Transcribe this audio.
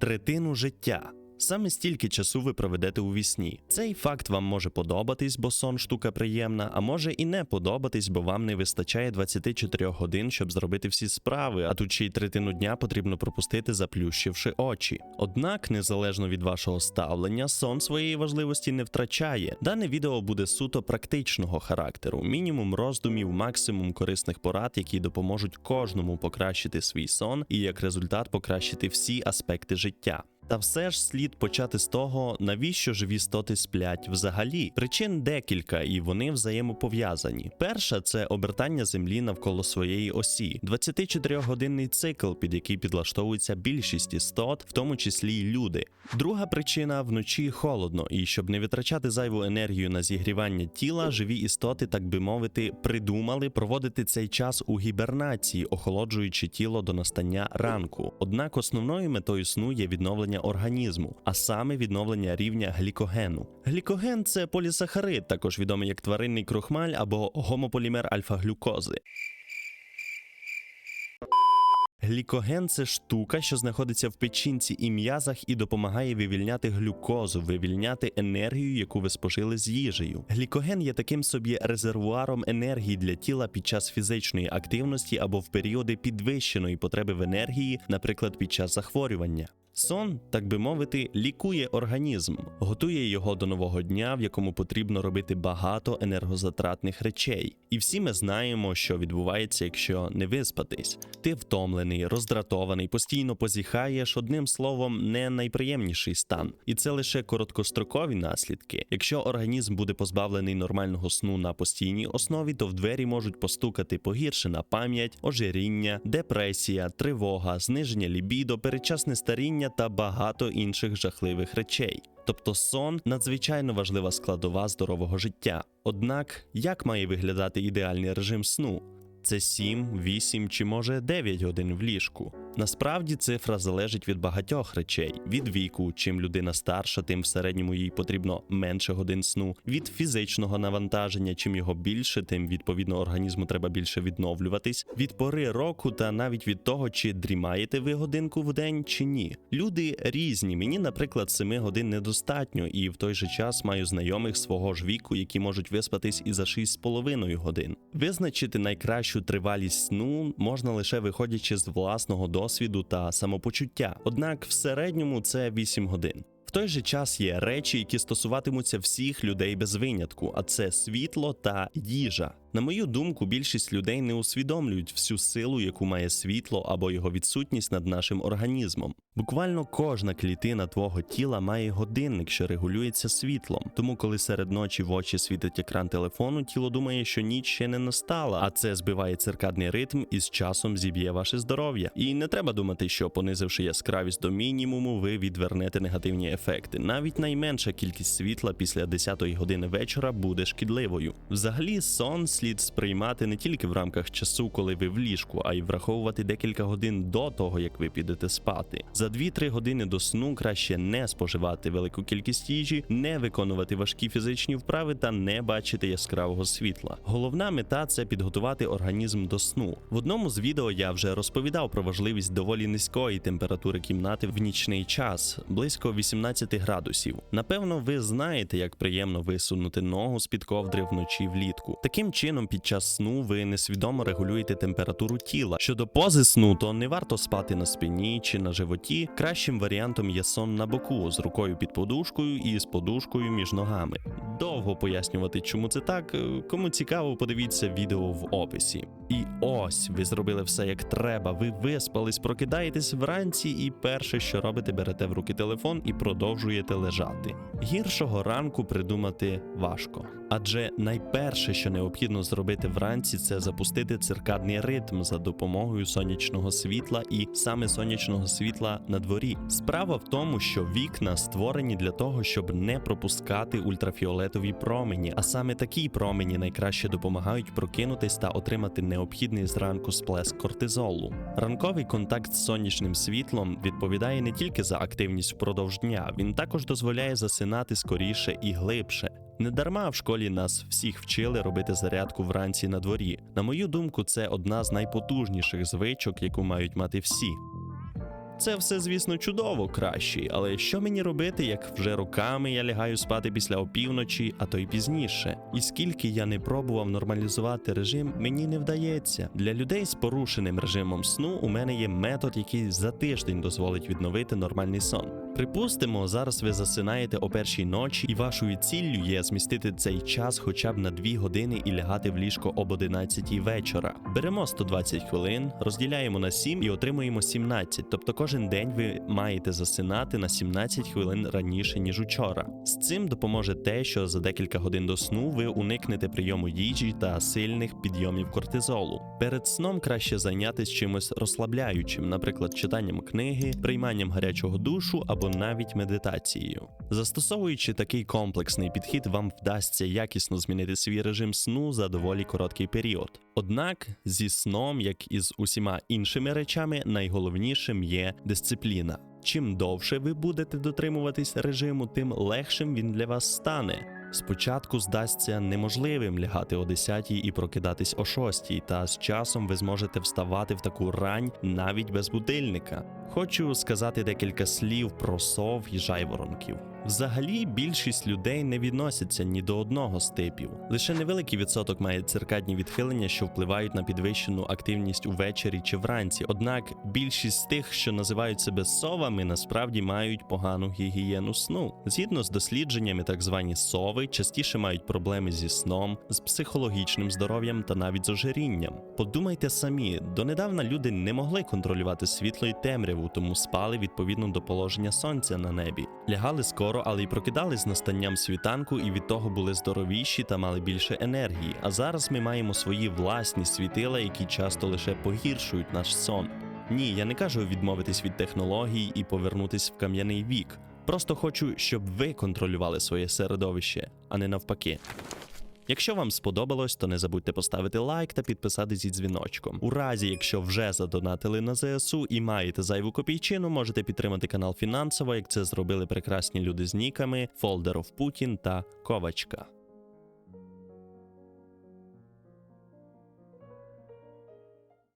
третину життя. Саме стільки часу ви проведете у вісні. Цей факт вам може подобатись, бо сон штука приємна, а може і не подобатись, бо вам не вистачає 24 годин, щоб зробити всі справи, а тут ще й третину дня потрібно пропустити, заплющивши очі. Однак, незалежно від вашого ставлення, сон своєї важливості не втрачає. Дане відео буде суто практичного характеру, мінімум роздумів, максимум корисних порад, які допоможуть кожному покращити свій сон і як результат покращити всі аспекти життя. Та все ж слід почати з того, навіщо живі істоти сплять взагалі. Причин декілька, і вони взаємопов'язані. Перша це обертання землі навколо своєї осі, 24-годинний цикл, під який підлаштовується більшість істот, в тому числі й люди. Друга причина вночі холодно, і щоб не витрачати зайву енергію на зігрівання тіла, живі істоти, так би мовити, придумали проводити цей час у гібернації, охолоджуючи тіло до настання ранку. Однак основною метою сну є відновлення організму, а саме відновлення рівня глікогену. Глікоген це полісахарид, також відомий як тваринний крохмаль або гомополімер альфа-глюкози. Глікоген це штука, що знаходиться в печінці і м'язах і допомагає вивільняти глюкозу, вивільняти енергію, яку ви спожили з їжею. Глікоген є таким собі резервуаром енергії для тіла під час фізичної активності або в періоди підвищеної потреби в енергії, наприклад, під час захворювання. Сон, так би мовити, лікує організм, готує його до нового дня, в якому потрібно робити багато енергозатратних речей. І всі ми знаємо, що відбувається, якщо не виспатись. Ти втомлений, роздратований, постійно позіхаєш, одним словом, не найприємніший стан. І це лише короткострокові наслідки. Якщо організм буде позбавлений нормального сну на постійній основі, то в двері можуть постукати погіршена пам'ять, ожиріння, депресія, тривога, зниження лібідо, передчасне старіння та багато інших жахливих речей. Тобто сон надзвичайно важлива складова здорового життя. Однак, як має виглядати ідеальний режим сну? Це 7, 8 чи може 9 годин в ліжку. Насправді цифра залежить від багатьох речей: від віку, чим людина старша, тим в середньому їй потрібно менше годин сну, від фізичного навантаження, чим його більше, тим відповідно організму треба більше відновлюватись, від пори року та навіть від того, чи дрімаєте ви годинку в день чи ні. Люди різні. Мені, наприклад, 7 годин недостатньо, і в той же час маю знайомих свого ж віку, які можуть виспатись і за 6,5 годин. Визначити найкращу тривалість сну можна лише виходячи з власного досвіду та самопочуття. Однак в середньому це 8 годин. В той же час є речі, які стосуватимуться всіх людей без винятку, а це світло та їжа. На мою думку, більшість людей не усвідомлюють всю силу, яку має світло або його відсутність над нашим організмом. Буквально кожна клітина твого тіла має годинник, що регулюється світлом. Тому, коли серед ночі в очі світить екран телефону, тіло думає, що ніч ще не настала, а це збиває циркадний ритм і з часом зіб'є ваше здоров'я. І не треба думати, що понизивши яскравість до мінімуму, ви відвернете негативні ефекти. Навіть найменша кількість світла після 10-ї години вечора буде шкідливою. Взагалі, сон слід сприймати не тільки в рамках часу, коли ви в ліжку, а й враховувати декілька годин до того, як ви підете спати. За 2-3 години до сну краще не споживати велику кількість їжі, не виконувати важкі фізичні вправи та не бачити яскравого світла. Головна мета це підготувати організм до сну. В одному з відео я вже розповідав про важливість доволі низької температури кімнати в нічний час, близько 18 градусів. Напевно, ви знаєте, як приємно висунути ногу з під ковдри вночі влітку. Таким чином, під час сну ви несвідомо регулюєте температуру тіла. Щодо пози сну, то не варто спати на спині чи на животі. Кращим варіантом є сон на боку з рукою під подушкою і з подушкою між ногами. Довго пояснювати, чому це так. е, Кому цікаво, подивіться відео в описі. І ось ви зробили все як треба. Ви виспались, прокидаєтесь вранці, і перше, що робите, берете в руки телефон і продовжуєте лежати. Гіршого ранку придумати важко. Адже найперше, що необхідно зробити вранці, це запустити циркадний ритм за допомогою сонячного світла і саме сонячного світла на дворі. Справа в тому, що вікна створені для того, щоб не пропускати ультрафіолетові промені, а саме такі промені найкраще допомагають прокинутись та отримати необхідний зранку сплеск кортизолу. Ранковий контакт з сонячним світлом відповідає не тільки за активність впродовж дня, він також дозволяє засинати скоріше і глибше. Недарма в школі нас всіх вчили робити зарядку вранці на дворі. На мою думку, це одна з найпотужніших звичок, яку мають мати всі. Це все, звісно, чудово, кращий, але що мені робити, як вже роками я лягаю спати після опівночі, а то й пізніше? І скільки я не пробував нормалізувати режим, мені не вдається. Для людей з порушеним режимом сну у мене є метод, який за тиждень дозволить відновити нормальний сон. Припустимо, зараз ви засинаєте о першій ночі, і вашою ціллю є змістити цей час хоча б на 2 години і лягати в ліжко об 11 вечора. Беремо 120 хвилин, розділяємо на 7 і отримуємо 17. Тобто кожен день ви маєте засинати на 17 хвилин раніше ніж учора. З цим допоможе те, що за декілька годин до сну ви уникнете прийому їжі та сильних підйомів кортизолу. Перед сном краще зайнятися чимось розслабляючим, наприклад, читанням книги, прийманням гарячого душу або навіть медитацією. Застосовуючи такий комплексний підхід, вам вдасться якісно змінити свій режим сну за доволі короткий період. Однак зі сном, як і з усіма іншими речами, найголовнішим є дисципліна. Чим довше ви будете дотримуватись режиму, тим легшим він для вас стане. Спочатку здасться неможливим лягати о 10 і прокидатись о 6, та з часом ви зможете вставати в таку рань навіть без будильника. Хочу сказати декілька слів про сов і жайворонків. Взагалі, більшість людей не відносяться ні до одного з типів. Лише невеликий відсоток має циркадні відхилення, що впливають на підвищену активність увечері чи вранці. Однак більшість з тих, що називають себе совами, насправді мають погану гігієну сну. Згідно з дослідженнями, так звані сови частіше мають проблеми зі сном, з психологічним здоров'ям та навіть з ожирінням. Подумайте самі, донедавна люди не могли контролювати світло і темряву, тому спали відповідно до положення сонця на небі. Лягали скоро, але й прокидались з настанням світанку, і від того були здоровіші та мали більше енергії. А зараз ми маємо свої власні світила, які часто лише погіршують наш сон. Ні, я не кажу відмовитись від технологій і повернутись в кам'яний вік. Просто хочу, щоб ви контролювали своє середовище, а не навпаки. Якщо вам сподобалось, то не забудьте поставити лайк та підписатись зі дзвіночком. У разі, якщо вже задонатили на ЗСУ і маєте зайву копійчину, можете підтримати канал фінансово, як це зробили прекрасні люди з ніками of Putin та Ковачка.